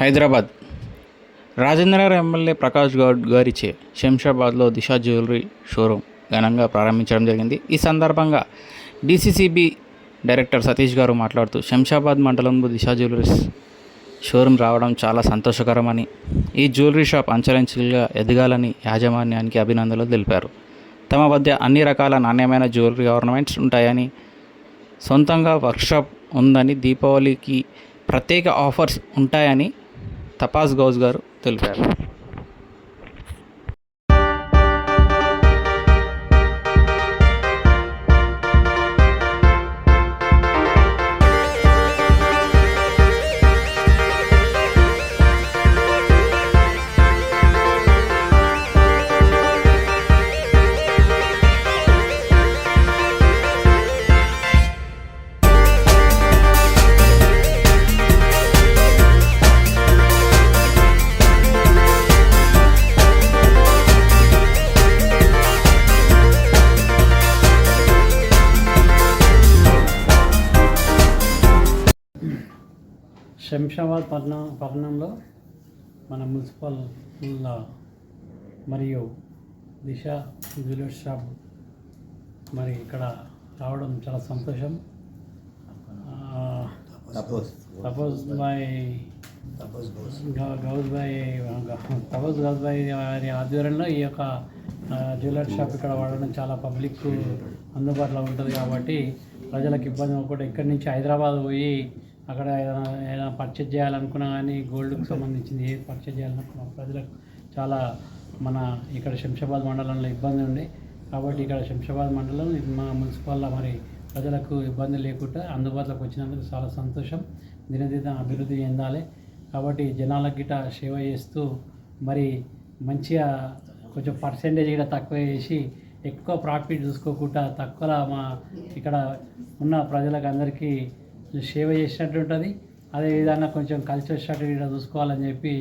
Hyderabad. Rajendranagar MLA Prakash Goud గారిచే శంషాబాద్లో దిశ jewellery showroom ఘనంగా ప్రారంభించడం జరిగింది. ఈ సందర్భంగా డీసీసీబీ డైరెక్టర్ సతీష్ గారు మాట్లాడుతూ శంషాబాద్ మండలంలో దిశ జ్యువెలరీస్ షోరూమ్ రావడం చాలా సంతోషకరమని ఈ జ్యువెలరీ షాప్ అంచెలంచెలుగా ఎదగాలని యాజమాన్యానికి అభినందనలు తెలిపారు. తమ వద్ద అన్ని రకాల నాణ్యమైన జ్యువెలరీ ఆర్నమెంట్స్ ఉంటాయని సొంతంగా వర్క్షాప్ ఉందని దీపావళికి ప్రత్యేక ఆఫర్స్ ఉంటాయని తపాస్ గౌస్ గారు తెలిపారు. శంషాబాద్ పట్టణ పట్టణంలో మన మున్సిపల్ మరియు దిశ జ్యువెలర్స్ షాప్ మరి ఇక్కడ రావడం చాలా సంతోషం. తపోస్. తపోజ్ బాయ్ గౌజ్ బాయ్ తపోజ్ గౌజ్ బాయ్ వారి ఆధ్వర్యంలో ఈ యొక్క జ్యువెలరీ షాప్ ఇక్కడ వాడడం చాలా పబ్లిక్ అందుబాటులో ఉంటుంది కాబట్టి ప్రజలకు ఇబ్బంది అవ్వకుండా ఇక్కడి నుంచి హైదరాబాద్ పోయి అక్కడ ఏదైనా ఏదైనా పర్చేజ్ చేయాలనుకున్నా కానీ గోల్డ్కి సంబంధించింది ఏ పర్చేజ్ చేయాలనుకున్నా ప్రజలకు చాలా మన ఇక్కడ శంషాబాద్ మండలంలో ఇబ్బంది ఉంది. కాబట్టి ఇక్కడ శంషాబాద్ మండలం ఇది మా మున్సిపల్లో మరి ప్రజలకు ఇబ్బంది లేకుండా అందుబాటులోకి వచ్చినందుకు చాలా సంతోషం. దినదిన అభివృద్ధి చెందాలి. కాబట్టి జనాలకు గిట సేవ చేస్తూ మరి మంచిగా కొంచెం పర్సెంటేజ్ కూడా తక్కువ చేసి ఎక్కువ ప్రాఫిట్ చూసుకోకుండా తక్కువ మా ఇక్కడ ఉన్న ప్రజలకు అందరికీ సేవ చేసినట్టు ఉంటుంది అదేవిధంగా కొంచెం కలిసి వచ్చినట్టు కూడా చూసుకోవాలని చెప్పి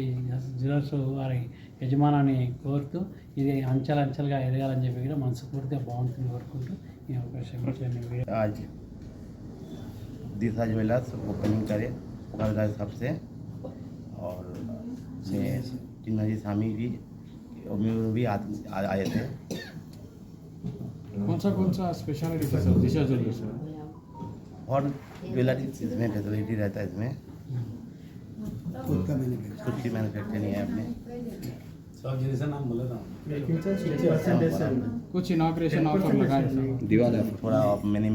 జ్యువెలర్స్ వారి యజమానాన్ని కోరుతూ ఇది అంచెలంచెలుగా ఎదగాలని చెప్పి కూడా మనస్ఫూర్తిగా బాగుంటుంది కోరుకుంటూ ఈ అవకాశం ఇచ్చాను आज दिशा ज्वेलर्स ओपनिंग करे कलगा सबसे और मैं चिन्हजी स्वामी भी उम्मीद भी आ, आ, आए थे कौन सा कौन सा स्पेशलिटी है सर दिशा ज्वेलरी सर और ज्वेलरी इसमें फैसिलिटी रहता है इसमें। खुद की मैन्युफैक्चरिंग है अपने। कुछ इनाग्रेशन ऑफ़र लगा दीवार थोड़ा मैंने